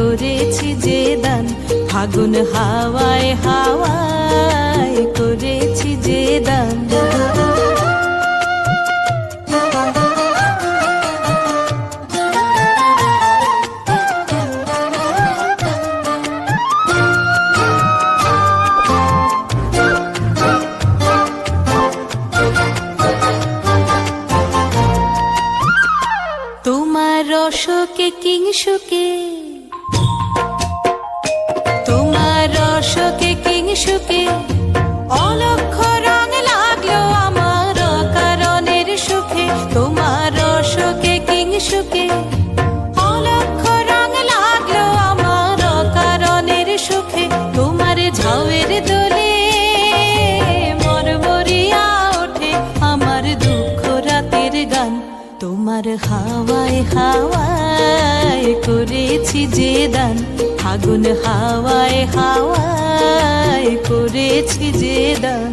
করেছি যে দান ফাগুন হাওয়ায় হাওয়ায় করেছি যে দান। তোমার রসকে কিংসুকে রসকে অলক্ষ রং লাগল আমার কারণের সুখে। তোমার ঝাউয়ের দোলে মরমরিয়া ওঠে। আমার দুঃখ রাতের গান তোমার হাওয়ায় হাওয়ায় করেছি যে দান। ফাগুন হাওয়ায় হাওয়ায় করেছি যে দান।